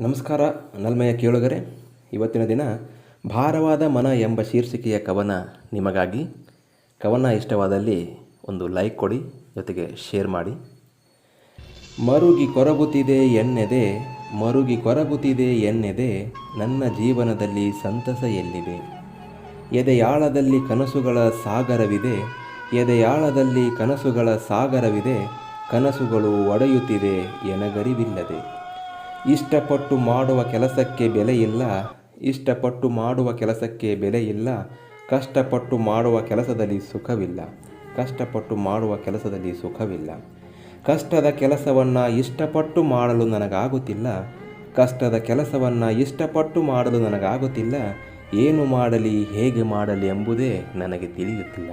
ನಮಸ್ಕಾರ, ನಲ್ಮಯ ಕೇಳುಗರೆ. ಇವತ್ತಿನ ದಿನ ಭಾರವಾದ ಮನ ಎಂಬ ಶೀರ್ಷಿಕೆಯ ಕವನ ನಿಮಗಾಗಿ. ಕವನ ಇಷ್ಟವಾದಲ್ಲಿ ಒಂದು ಲೈಕ್ ಕೊಡಿ, ಜೊತೆಗೆ ಶೇರ್ ಮಾಡಿ. ಮರುಗಿ ಕೊರಗುತ್ತಿದೆ ಎನ್ನೆದೆ, ಮರುಗಿ ಕೊರಗುತ್ತಿದೆ ಎನ್ನೆದೆ, ನನ್ನ ಜೀವನದಲ್ಲಿ ಸಂತಸ ಎಲ್ಲಿದೆ? ಎದೆಯಾಳದಲ್ಲಿ ಕನಸುಗಳ ಸಾಗರವಿದೆ, ಎದೆಯಾಳದಲ್ಲಿ ಕನಸುಗಳ ಸಾಗರವಿದೆ, ಕನಸುಗಳು ಒಡೆಯುತ್ತಿದೆ ಎನಗರಿವಿಲ್ಲದೆ. ಇಷ್ಟಪಟ್ಟು ಮಾಡುವ ಕೆಲಸಕ್ಕೆ ಬೆಲೆ ಇಲ್ಲ, ಇಷ್ಟಪಟ್ಟು ಮಾಡುವ ಕೆಲಸಕ್ಕೆ ಬೆಲೆ ಇಲ್ಲ, ಕಷ್ಟಪಟ್ಟು ಮಾಡುವ ಕೆಲಸದಲ್ಲಿ ಸುಖವಿಲ್ಲ, ಕಷ್ಟಪಟ್ಟು ಮಾಡುವ ಕೆಲಸದಲ್ಲಿ ಸುಖವಿಲ್ಲ. ಕಷ್ಟದ ಕೆಲಸವನ್ನು ಇಷ್ಟಪಟ್ಟು ಮಾಡಲು ನನಗಾಗುತ್ತಿಲ್ಲ, ಕಷ್ಟದ ಕೆಲಸವನ್ನು ಇಷ್ಟಪಟ್ಟು ಮಾಡಲು ನನಗಾಗುತ್ತಿಲ್ಲ, ಏನು ಮಾಡಲಿ, ಹೇಗೆ ಮಾಡಲಿ ಎಂಬುದೇ ನನಗೆ ತಿಳಿಯುತ್ತಿಲ್ಲ.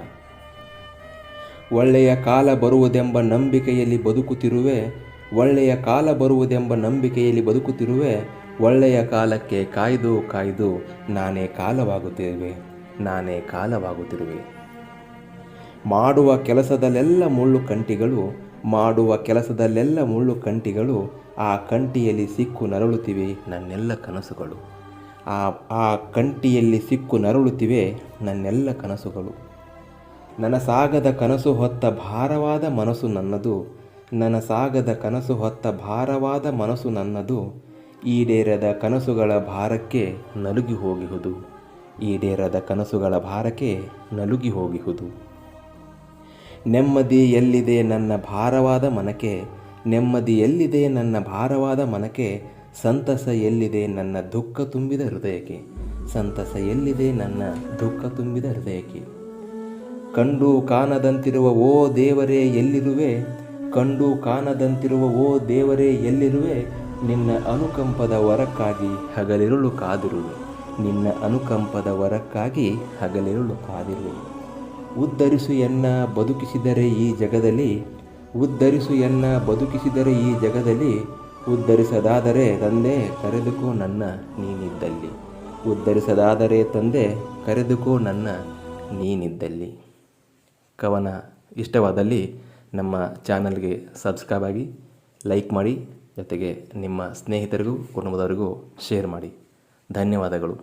ಒಳ್ಳೆಯ ಕಾಲ ಬರುವುದೆಂಬ ನಂಬಿಕೆಯಲ್ಲಿ ಬದುಕುತ್ತಿರುವೆ ಒಳ್ಳೆಯ ಕಾಲ ಬರುವುದೆಂಬ ನಂಬಿಕೆಯಲ್ಲಿ ಬದುಕುತ್ತಿರುವೆ, ಒಳ್ಳೆಯ ಕಾಲಕ್ಕೆ ಕಾಯ್ದು ಕಾಯ್ದು ನಾನೇ ಕಾಲವಾಗುತ್ತಿರುವೆ ನಾನೇ ಕಾಲವಾಗುತ್ತಿರುವೆ. ಮಾಡುವ ಕೆಲಸದಲ್ಲೆಲ್ಲ ಮುಳ್ಳು ಕಂಟಿಗಳು, ಮಾಡುವ ಕೆಲಸದಲ್ಲೆಲ್ಲ ಮುಳ್ಳು ಕಂಟಿಗಳು, ಆ ಕಂಟಿಯಲ್ಲಿ ಸಿಕ್ಕು ನರಳುತ್ತಿವೆ ನನ್ನೆಲ್ಲ ಕನಸುಗಳು. ಆ ಆ ಕಂಟಿಯಲ್ಲಿ ಸಿಕ್ಕು ನರಳುತ್ತಿವೆ ನನ್ನೆಲ್ಲ ಕನಸುಗಳು. ನನ್ನ ಸಾಗದ ಕನಸು ಹೊತ್ತ ಭಾರವಾದ ಮನಸ್ಸು ನನ್ನದು ನನ್ನ ಸಾಗದ ಕನಸು ಹೊತ್ತ ಭಾರವಾದ ಮನಸ್ಸು ನನ್ನದು, ಈಡೇರದ ಕನಸುಗಳ ಭಾರಕ್ಕೆ ನಲುಗಿ ಹೋಗಿಹುದು ಈಡೇರದ ಕನಸುಗಳ ಭಾರಕ್ಕೆ ನಲುಗಿ ಹೋಗಿಹುದು ನೆಮ್ಮದಿ ಎಲ್ಲಿದೆ ನನ್ನ ಭಾರವಾದ ಮನಕೆ ನೆಮ್ಮದಿ ಎಲ್ಲಿದೆ ನನ್ನ ಭಾರವಾದ ಮನಕೆ ಸಂತಸ ಎಲ್ಲಿದೆ ನನ್ನ ದುಃಖ ತುಂಬಿದ ಹೃದಯಕ್ಕೆ? ಸಂತಸ ಎಲ್ಲಿದೆ ನನ್ನ ದುಃಖ ತುಂಬಿದ ಹೃದಯಕ್ಕೆ? ಕಂಡು ಕಾಣದಂತಿರುವ ಓ ದೇವರೇ, ಎಲ್ಲಿರುವೆ? ಕಂಡು ಕಾಣದಂತಿರುವ ಓ ದೇವರೇ, ಎಲ್ಲಿರುವೆ? ನಿನ್ನ ಅನುಕಂಪದ ವರಕ್ಕಾಗಿ ಹಗಲಿರುಳು ಕಾದಿರುವೆ. ನಿನ್ನ ಅನುಕಂಪದ ವರಕ್ಕಾಗಿ ಹಗಲಿರುಳು ಕಾದಿರುವೆ. ಉದ್ಧರಿಸು ಎನ್ನ ಬದುಕಿಸಿದರೆ ಈ ಜಗದಲ್ಲಿ, ಉದ್ಧರಿಸು ಎನ್ನ ಬದುಕಿಸಿದರೆ ಈ ಜಗದಲ್ಲಿ, ಉದ್ಧರಿಸದಾದರೆ ತಂದೆ ಕರೆದುಕೋ ನನ್ನ ನೀನಿದ್ದಲ್ಲಿ. ಉದ್ಧರಿಸದಾದರೆ ತಂದೆ ಕರೆದುಕೋ ನನ್ನ ನೀನಿದ್ದಲ್ಲಿ. ಕವನ ಇಷ್ಟವಾದಲ್ಲಿ ನಮ್ಮ ಚಾನಲ್ಗೆ ಸಬ್ಸ್ಕ್ರೈಬ್ ಆಗಿ ಲೈಕ್ ಮಾಡಿ ಜೊತೆಗೆ ನಿಮ್ಮ ಸ್ನೇಹಿತರಿಗೂ ಕುಟುಂಬದವರಿಗೂ ಶೇರ್ ಮಾಡಿ. ಧನ್ಯವಾದಗಳು.